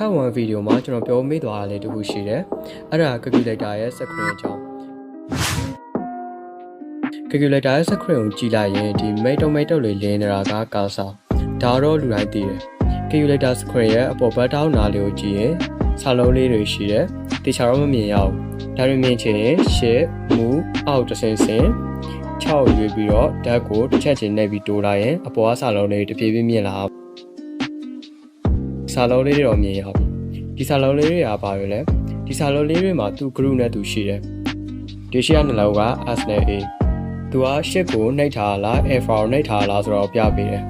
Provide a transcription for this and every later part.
ဖတ်ဝန်ဗီဒီယိုမှာကျွန်တော်ပြောမိသွားတာလေးတစ်ခုရှိတယ်အဲ့ဒါ calculator ရဲ့ screen အကြောင်း calculator ရဲ့ screen ကိုကြည့်လိုက်ရင်ဒီမိတ်တုံမိတ်တုံလေးလင်းနေတာကကာစာဒါတော့လူတိုင်းသိတယ် calculator screen ရဲ့အပေါ်ဘတ်တောင်းနာလေးကိုကြည့်ရင်စာလုံးလေးတွေရှိတယ်တေချာတော့မမြင်ရဘူးဒါတွေမြင်ချင်ရင် ship မူအောက်တစ်ဆင့်ဆင့်6ရွေးပြီးတော့ဓာတ်ကိုတစ်ချက်ချင်းနှိပ်ပြီးတိုးလိုက်ရင်အပေါ်ကစာလုံးလေးတဖြည်းဖြည်းမြင်လာ စာလုံးလေးတွေတော့မြင်ရပြီဒီစာလုံးလေးတွေကဘာတွေလဲဒီစာလုံးလေးတွေမှာသူ group နဲ့သူရှိတယ်ဒီရှိရနှလုံးက S နဲ့ A သူကရှစ်ကိုနှိပ်ထားလား alpha ကိုနှိပ်ထားလားဆိုတော့ပြပေးတယ်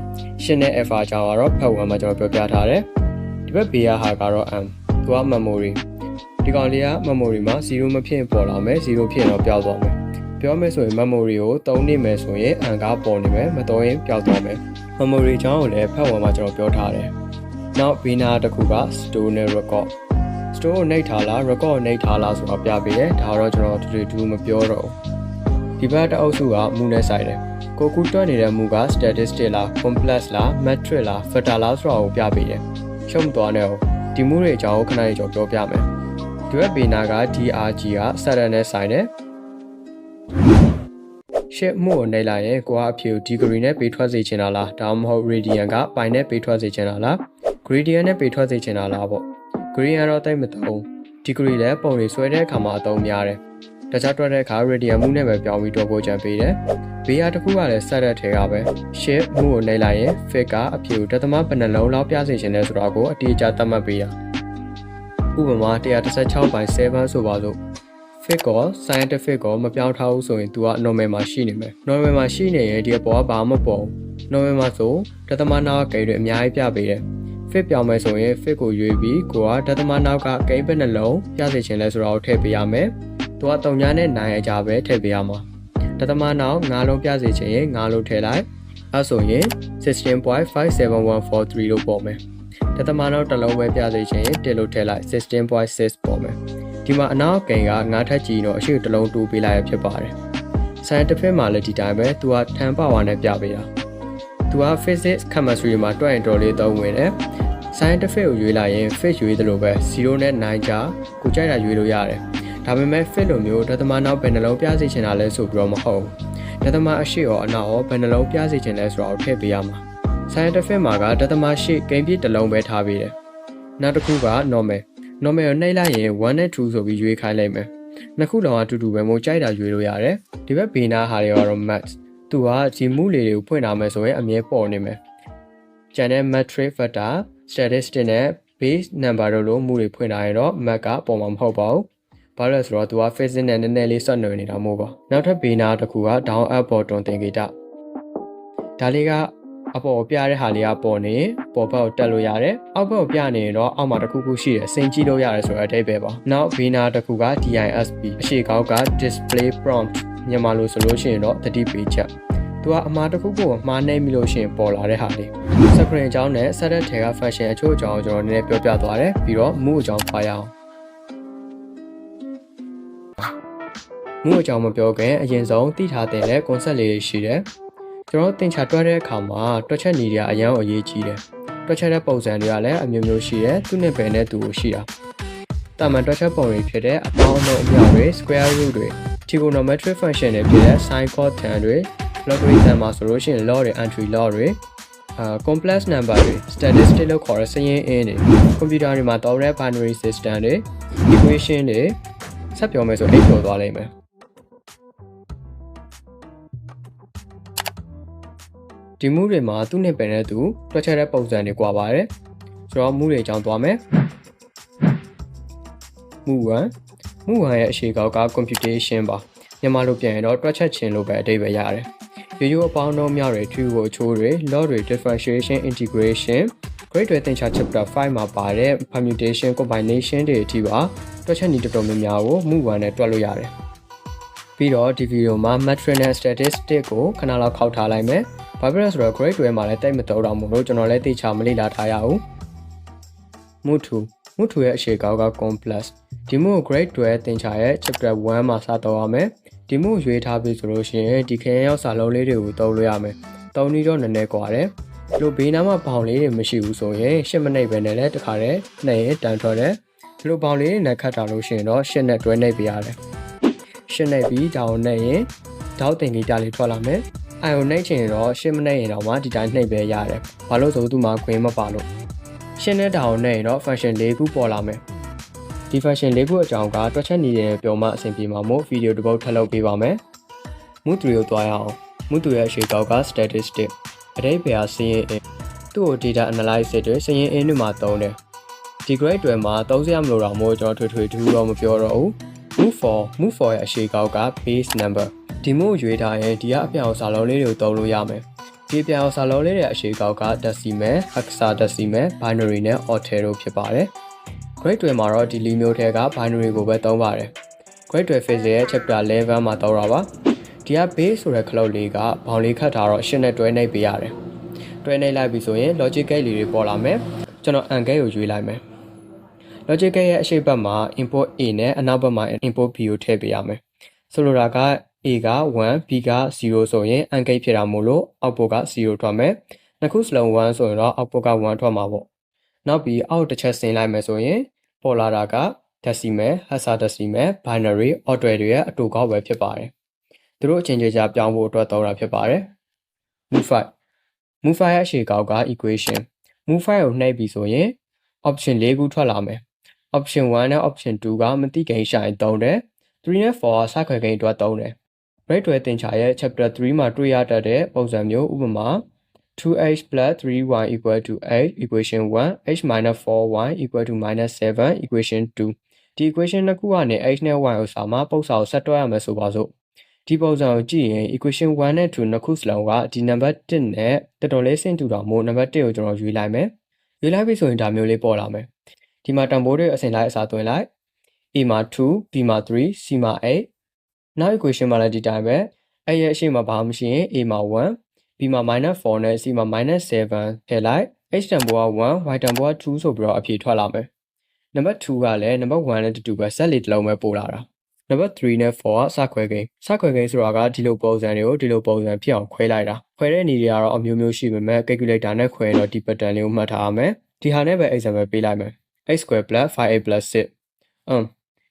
ရှစ်နဲ့ alpha ကြောင့်ကတော့ဖတ်ဝင်မှာကျွန်တော်ပြောပြထားတယ်ဒီဘက် B ရဟာကတော့ M သူက memory ဒီကောင်လေးက memory မှာ0မဖြစ်ပေါ်လာမယ်0ဖြစ်ရင်တော့ပျောက်သွားမယ်ပြောမယ်ဆိုရင် memory ကိုသုံးနေမယ်ဆိုရင် M ကပေါ်နေမယ်မသုံးရင်ပျောက်သွားမယ် memory အကြောင်းကိုလည်းဖတ်ဝင်မှာကျွန်တော်ပြောထားတယ် နောက် B နာတစ်ခုက store နဲ့ record store ကိုနှိပ်ထားလား record ကိုနှိပ်ထားလားဆိုတော့ပြပေးတယ်ဒါတော့ကျွန်တော်တူတူမပြောတော့ဘူးဒီဘက်တအုပ်စုကမူနဲ့ဆိုင်တယ်ကိုကူတွက်နေတဲ့မူက statistic လား complex လား metric လား factor လားဆိုတာကိုပြပေးတယ်ရှုံးမသွားနဲ့ဟုတ်ဒီမူတွေအကြောင်းကိုခဏလေးကြောပြောပြမယ်ဒီဘက်ဘေနာက DRG က Saturn နဲ့ဆိုင်တယ်ရှစ်မှုကိုနှိပ်လိုက်ရင်ကိုကအဖြူ degree နဲ့ပေးထွက်စေချင်တာလားဒါမှမဟုတ် radian ကပိုင်နဲ့ပေးထွက်စေချင်တာလား gradient နဲ့ပေးထွက်စေချင်တာလားပေါ့ gradient ကတော့တိတ်မသုံး degree လည်းပုံတွေဆွဲတဲ့အခါမှာအသုံးများတယ်တခြားတွက်တဲ့အခါ radian မှုနဲ့ပဲပြောင်းပြီးတော့ကိုကြံပေးတယ်ဘေးကတစ်ခုကလည်းဆက်တဲ့ထဲကပဲ ship မှုကိုနှိပ်လိုက်ရင် fit ကအဖြူတသမဘယ်နှလုံးလောက်ပြစေချင်လဲဆိုတာကိုအတိအကျသတ်မှတ်ပေးရဥပမာ116ပိုင်း7ဆိုပါစို့ fit ကော scientific ကောမပြောင်းထားဘူးဆိုရင် तू က normal မှာရှိနေမယ် normal မှာရှိနေရင်ဒီအပေါ်ကဘာမှမပေါ်ဘူး normal မှာဆိုတသမနောက်ကဂိမ်းတွေအများကြီးပြပေးတယ် fit ပြောင်းမယ်ဆိုရင် fit ကိုရွေးပြီးကိုကတသမနောက်ကဂိမ်းပဲနှလုံးပြစေချင်လဲဆိုတာကိုထည့်ပေးရမယ်သူကတုံညာနဲ့နိုင်ရကြပဲထည့်ပေးရမှာတသမနောက်ငါးလုံးပြစေချင်ရင်ငါးလုံးထည့်လိုက်အဲဆိုရင်16.57143လို့ပေါ်မယ်တသမနောက်တစ်လုံးပဲပြစေချင်ရင်တစ်လို့ထည့်လိုက်16.6ပေါ်မယ်ဒီမှာအနောက်ကိန်းကငါးထပ်ကြည့်တော့အရှိတစ်လုံးတူပေးလိုက်ရဖြစ်ပါတယ် scientific မှာလည်းဒီတိုင်းပဲသူကထန်ပါဝါနဲ့ပြပေးတာ သူက physics chemistry မှာတွက်ရင်တော်လေးသုံးဝင်တယ် scientific ကိုရွေးလိုက်ရင် fit ရွေးသလိုပဲ0နဲ့9ကြားကိုကြိုက်တာရွေးလို့ရတယ်ဒါပေမဲ့ fit လိုမျိုးဒသမနောက်ဘယ်နှလုံးပြစေချင်တာလဲဆိုပြီးတော့မဟုတ်ဘူးဒသမအရှိရောအနောက်ရောဘယ်နှလုံးပြစေချင်လဲဆိုတာကိုထည့်ပေးရမှာ scientific မှာကဒသမရှိဂိမ်းပြတစ်လုံးပဲထားပေးတယ်နောက်တစ်ခုက normal normal ကိုနှိပ်လိုက်ရင်1နဲ့2ဆိုပြီးရွေးခိုင်းလိုက်မယ်နှစ်ခုလုံးအတူတူပဲမို့ကြိုက်တာရွေးလို့ရတယ်ဒီဘက်ဘေးနားဟာတွေကတော့ max သူကဒီမူလေးတွေကိုဖွင့်ထားမယ်ဆိုရင်အမြဲပေါ်နေမယ်ကျန်တဲ့ metric factor statistic နဲ့ base number တို့လိုမူတွေဖွင့်ထားရင်တော့ max ကပေါ်မှာမဟုတ်ပါဘူးဘာလို့လဲဆိုတော့သူက physics နဲ့နည်းနည်းလေးဆက်နွယ်နေတာမို့ပါနောက်ထပ်ဘေးနာတစ်ခုက down up bottom သင်္ကေတဒါလေးကအပေါ်ပြတဲ့ဟာလေးကပေါ်နေပေါ်ဘက်ကိုတက်လို့ရတယ်အောက်ဘက်ကိုပြနေရင်တော့အောက်မှာတစ်ခုခုရှိတယ်စိန်ကြည့်လို့ရတယ်ဆိုတဲ့အဓိပ္ပာယ်ပါနောက်ဘေးနာတစ်ခုက DISP အရှိကောက်က display prompt မြန်မာလိုဆိုလို့ရှိရင်တော့သတိပေးချက်သူကအမှားတစ်ခုခုကိုမှားနေပြီလို့ရှိရင်ပေါ်လာတဲ့ဟာလေး screen အကြောင်းနဲ့ set တဲ့ထဲက function အချို့အကြောင်းကိုကျွန်တော်နည်းနည်းပြောပြသွားတယ်ပြီးတော့ move အကြောင်းဖားရအောင်မှုအကြောင်းမပြောခင်အရင်ဆုံးသိထားတဲ့ concept လေးတွေရှိတယ်ကျွန်တော်သင်ချတွက်တဲ့အခါမှာတွက်ချက်နည်းတွေအရင်အရေးကြီးတယ်တွက်ချက်တဲ့ပုံစံတွေကလည်းအမျိုးမျိုးရှိတယ်သူနဲ့ပဲနဲ့သူကိုရှိတာတာမန်တွက်ချက်ပုံတွေဖြစ်တဲ့အပေါင်းအလုံးအမြောက်တွေ square root တွေ trigonometric function တွေဖြစ်တဲ့ sin cos tan တွေ logarithm မှာဆိုလို့ရှိရင် law တွေ entry law တွေအာ complex number တွေ statistic လို့ခေါ်တဲ့စရင်းအင်းတွေ computer တွေမှာတောင်းတဲ့ binary system တွေ equation တွေဆက်ပြောမယ်ဆိုအိတ်ပြောသွားလိမ့်မယ်ဒီမှုတွေမှာသူ့နဲ့ပင်တဲ့သူတွက်ချက်တဲ့ပုံစံတွေကွာပါတယ်ဆိုတော့မှုတွေအကြောင်းသွားမယ် မှု1မှု1ရဲ့အရှိကောက်က computation ပါမြန်မာလိုပြန်ရင်တော့တွက်ချက်ခြင်းလို့ပဲအဓိပ္ပာယ်ရတယ်ရိုးရိုးအပေါင်းအုံများတွေ true ကိုအချိုးတွေ law တွေ differentiation integration grade တွေသင်ချာ chapter 5မှာပါတဲ့ permutation combination တွေအထိပါတွက်ချက်နည်းတော်တော်များများကိုမှု1နဲ့တွက်လို့ရတယ်ပြီးတော့ဒီဗီဒီယိုမှာ metric နဲ့ statistic ကိုခဏလောက်ခောက်ထားလိုက်မယ်။ဘာဖြစ်လဲဆိုတော့ grade 12မှာလည်းတိတ်မတော်တော့ဘူးလို့ကျွန်တော်လည်းသိချာမလေ့လာထားရအောင်။မုထု မုထူရဲ့အရှိကောက်က complex ဒီမို့ grade 12သင်ချာရဲ့ chapter 1မှာစတော့ရမယ်ဒီမို့ရွေးထားပြီဆိုလို့ရှိရင်ဒီခရင်ရောက်စာလုံးလေးတွေကိုတုံးလို့ရမယ်တုံးပြီးတော့နည်းနည်းကွာတယ်လို့ဘေးနားမှာဘောင်လေးတွေမရှိဘူးဆိုရင်ရှစ်မိနစ်ပဲနဲ့လည်းတခါတည်းနှိပ်ရင်တန်ထွက်တယ်ဒီလိုဘောင်လေးတွေနဲ့ခတ်တာလို့ရှိရင်တော့ရှစ်နဲ့တွဲနှိပ်ပြရတယ်ရှစ်နှိပ်ပြီးဒါကိုနှိပ်ရင်ဒေါက်တင်လေးတားလေးထွက်လာမယ်အာယုန်နှိပ်ချင်ရင်တော့ရှစ်မိနစ်ရင်တော့မှဒီတိုင်းနှိပ်ပဲရတယ်ဘာလို့ဆိုသူ့မှာခွင်းမပါလို့ ရှင်းတဲ့ဒါကိုနှိပ်ရင်တော့ function ၄ခုပေါ်လာမယ်ဒီ function ၄ခုအကြောင်းကတွက်ချက်နေတယ်ပြောမှအဆင်ပြေမှာမို့ဗီဒီယိုတစ်ပုဒ်ထပ်လုပ်ပေးပါမယ်မူ3ကိုတွားရအောင်မူ3ရဲ့အရှိကောက်က statistic အတိတ်ပဲအစင်းရင်သူ့ကို data analysis တွေစရင်အင်းတွေမှာသုံးတယ်ဒီ grade တွေမှာသုံးစရာမလိုတော့မို့ကျွန်တော်ထွေထွေထူးတော့မပြောတော့ဘူး move for move for ရဲ့အရှိကောက်က base number ဒီမို့ရွေးထားရင်ဒီကအပြောင်စာလုံးလေးတွေကိုသုံးလို့ရမယ် ဒီပြောင်စာလုံးလေးတွေအရှိကောက်က decimal hexadecimal binary နဲ့ octal တို့ဖြစ်ပါတယ် grade တွေမှာတော့ဒီလီမျိုးထဲက binary ကိုပဲသုံးပါတယ် grade တွေ physics ရဲ့ chapter 11မှာသုံးတာပါဒီက base ဆိုတဲ့ခလုတ်လေးကဘောင်လေးခတ်ထားတော့ရှင်းနဲ့တွဲနှိပ်ပေးရတယ်တွဲနှိပ်လိုက်ပြီဆိုရင် logic gate လေးတွေပေါ်လာမယ်ကျွန်တော် and gate ကိုရွေးလိုက်မယ် logic gate ရဲ့အရှိတ်ဘက်မှာ input A နဲ့အနောက်ဘက်မှာ input B ကိုထည့်ပေးရမယ်ဆိုလိုတာက A က1 B က0ဆိုရင် and gate ဖြစ်တာမို့လို့ output က0ထွက်မယ်နှစ်ခုစလုံး1ဆိုရင်တော့ output က1ထွက်မှာပေါ့နောက်ပြီးအောက်တစ်ချက်ဆင်းလိုက်မယ်ဆိုရင်ပေါ်လာတာက decimal hexadecimal binary octal တွေရဲ့အတူကောက်ပဲဖြစ်ပါတယ်သူတို့အချင်းချင်းကြားပြောင်းဖို့အတွက်သုံးတာဖြစ်ပါတယ် move 5 move 5ရဲ့အရှိကောက်က equation move 5ကိုနှိပ်ပြီးဆိုရင် option ၄ခုထွက်လာမယ် option 1နဲ့ option 2ကမတိကိန်းရှာရင်သုံးတယ်3နဲ့4ကစခွဲကိန်းအတွက်သုံးတယ် rate တွေသင်ချာရဲ့ chapter 3မှာတွေ့ရတတ်တဲ့ပုံစံမျိုးဥပမာ 2h 3y equal to 8 equation 1 h 4y equal to -7 equation 2ဒီ equation နှစ်ခုကနေ h နဲ့ y ကိုစာမှာပုံစံကိုဆက်တွဲရမယ်ဆိုပါစို့ဒီပုံစံကိုကြည့်ရင် equation 1နဲ့2နှစ်ခုစလုံးကဒီနံပါတ်1နဲ့တော်တော်လေးဆင့်တူတာမို့နံပါတ်1ကိုကျွန်တော်ရွေးလိုက်မယ်ရွေးလိုက်ပြီဆိုရင်ဒါမျိုးလေးပေါ်လာမယ်ဒီမှာတန်ဖိုးတွေအစဉ်လိုက်အစားသွင်းလိုက် a မှာ2 b မှာ3 c မှာ8 နောက် equation မှာလည်းဒီတိုင်းပဲအဲ့ရဲ့အရှိမဘာမှမရှိရင် a မှာ 1 b မှာ -4 နဲ့ c မှာ -7 ထည့်လိုက် h တန်ဖိုးက1 y တန်ဖိုးက2ဆိုပြီးတော့အဖြေထွက်လာမယ်နံပါတ်2ကလည်းနံပါတ်1နဲ့တူတူပဲဆက်လေးတစ်လုံးပဲပို့လာတာနံပါတ်3နဲ့4ကစခွဲကိန်းစခွဲကိန်းဆိုတာကဒီလိုပုံစံတွေကိုဒီလိုပုံစံဖြစ်အောင်ခွဲလိုက်တာခွဲတဲ့နေတွေကတော့အမျိုးမျိုးရှိပေမဲ့ calculator နဲ့ခွဲတော့ဒီ pattern လေးကိုမှတ်ထားရမယ်ဒီဟာနဲ့ပဲ example ပေးလိုက်မယ် x square plus 5a plus 6အမ်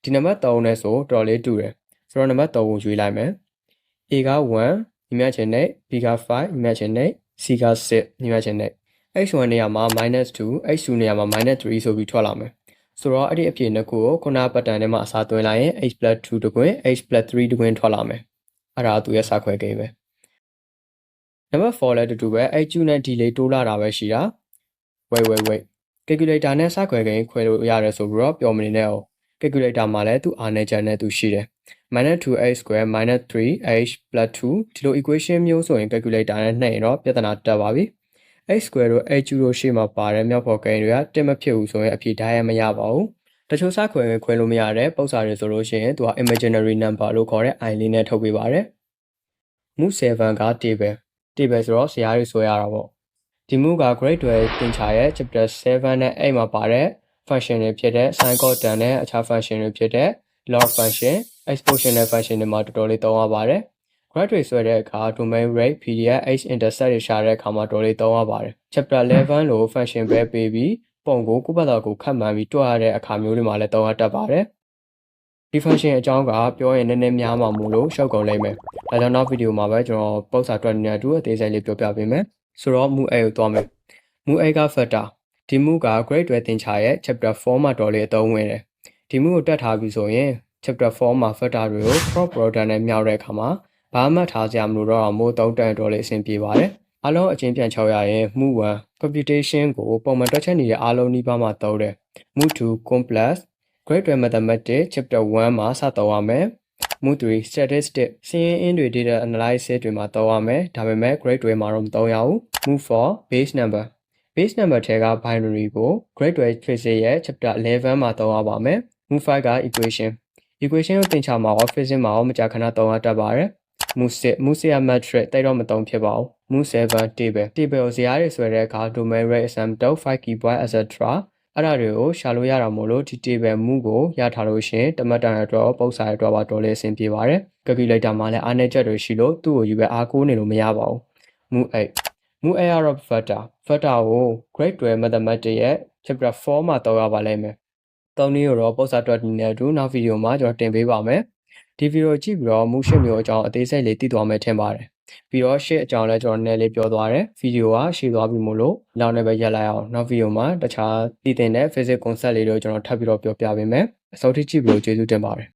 ဒီနံပါတ်3နဲ့ဆိုတော်တော်လေးတူတယ် ဆိုတော့နံပါတ်3ကိုရွေးလိုက်မယ် a က1ညီမချင်းနဲ့ b က5ညီမချင်းနဲ့ c က6ညီမချင်းနဲ့ x1 နေရာမှာ -2 x2 နေရာမှာ -3 ဆိုပြီးထွက်လာမယ်ဆိုတော့အဲ့ဒီအဖြေနှစ်ခုကိုခုနပတ်တန်ထဲမှာအစားသွင်းလိုက်ရင် h+2 တကွင်း h+3 တကွင်းထွက်လာမယ်အဲ့ဒါသူရဲ့စာခွဲကိန်းပဲနံပါတ်4လည်းတူတူပဲ h နဲ့ d လေးတိုးလာတာပဲရှိတာ wait wait wait calculator နဲ့စခွဲကိန်းခွဲလို့ရတယ်ဆိုပြီးတော့ပြောမနေနဲ့အောင် calculator မှာလည်းသူအားနေချက်နဲ့သူရှိတယ် -2h square -3h 2ဒီလို equation မျိုးဆိုရင် calculator နဲ့နှိပ်ရင်တော့ပြဿနာတက်ပါပြီ x square တို့ h တို့ရှေ့မှာပါတဲ့မြောက်ဖော်ကိန်းတွေကတက်မဖြစ်ဘူးဆိုရင်အဖြေတိုင်းရမရပါဘူးတချို့စခွဲခွဲလို့မရတဲ့ပုံစံတွေဆိုလို့ရှိရင်သူက imaginary number လို့ခေါ်တဲ့ i လေးနဲ့ထုတ်ပေးပါတယ် move 7က table table ဆိုတော့ဆရာတွေဆွဲရတာပေါ့ဒီ move က grade 12သင်ချာရဲ့ chapter 7နဲ့အဲ့မှာပါတဲ့ function တွေဖြစ်တဲ့ sin cos tan နဲ့အခြား function တွေဖြစ်တဲ့ log function exponential function တွေမှာတော်တော်လေးသုံးရပါတယ် grad တွေဆွဲတဲ့အခါ domain rate pdf h intercept တွေရှာတဲ့အခါမှာတော်လေးသုံးရပါတယ် chapter 11လို့ function ပဲပေးပြီးပုံကိုကိုယ့်ဘာသာကိုခတ်မှန်ပြီးတွက်ရတဲ့အခါမျိုးတွေမှာလည်းသုံးရတတ်ပါတယ်ဒီ function အကြောင်းကပြောရင်နည်းနည်းများမှာမို့လို့ရှောက်ကုန်လိမ့်မယ်။ဒါကြောင့်နောက်ဗီဒီယိုမှာပဲကျွန်တော်ပုံစံတွက်နေတဲ့အတူအသေးစိတ်လေးပြောပြပေးမယ်။ဆိုတော့ move a ကိုသွားမယ်။ move a က factor ဒီ move က grade 12သင်ချာရဲ့ chapter 4မှာတော်လေးအသုံးဝင်တယ်။ ဒီ move ကိုတက်ထားပြီဆိုရင် chapter 4မှာ factor တွေကို crop product နဲ့မြောက်တဲ့အခါမှာဘာမှထားစရာမလိုတော့အောင်မို့သုံးတန်တော်လေးအဆင်ပြေပါတယ်။အားလုံးအချင်းပြန်ချောက်ရရင် move 1 computation ကိုပုံမှန်တွက်ချက်နေတဲ့အားလုံးနှီးပါးမှာသုံးတယ်။ move 2 complex grade 12 mathematics chapter 1မှာစသုံးရမယ်။ move 3 statistic စီးရင်အင်းတွေ data analysis တွေမှာသုံးရမယ်။ဒါပေမဲ့ grade 12မှာတော့မသုံးရဘူး။ move 4 base number base number ထဲက binary ကို grade 12 physics ရဲ့ chapter 11မှာသုံးရပါမယ်။ move 5က equation equation ကိုသင်ချမှာရော physics မှာရောမကြာခဏသုံးရတတ်ပါတယ်။ move 6 move 6 metric တိုက်တော့မသုံးဖြစ်ပါဘူး။ move 7 table table ကိုဇယားတွေဆွဲတဲ့အခါ domain rate asymptote 5 key point etc အဲ့ဒါတွေကိုရှာလို့ရတာမို့လို့ဒီ table မူကိုရထားလို့ရှိရင်တမတ်တန်အတွက်ပုံစံအတွက်ပါတော်လေးအဆင်ပြေပါတယ် calculator မှာလည်းအားနည်းချက်တွေရှိလို့သူ့ကိုယူပဲအားကိုးနေလို့မရပါဘူး move 8 mu error of factor factor ကို grade 12 mathematics ရဲ့ chapter 4မှာတော့ရပါလိမ့်မယ်။ တောင်းနည်းကိုတော့ပုံစံတွက်ဒီနဲ့အတူနောက်ဗီဒီယိုမှာကျွန်တော်တင်ပေးပါမယ်။ဒီဗီဒီယိုကြည့်ပြီးတော့မူရှစ်မျိုးအကြောင်းအသေးစိတ်လေးသိသွားမယ်ထင်ပါတယ်။ပြီးတော့ရှစ်အကြောင်းလည်းကျွန်တော်နည်းလေးပြောသွားတယ်။ဗီဒီယိုကရှည်သွားပြီမို့လို့နောက်လည်းပဲရက်လိုက်အောင်နောက်ဗီဒီယိုမှာတခြားတည်တင်တဲ့ physics concept လေးတွေကိုကျွန်တော်ထပ်ပြီးတော့ပြောပြပေးမယ်။အစောထိကြည့်ပြီးလို့ကျေးဇူးတင်ပါတယ်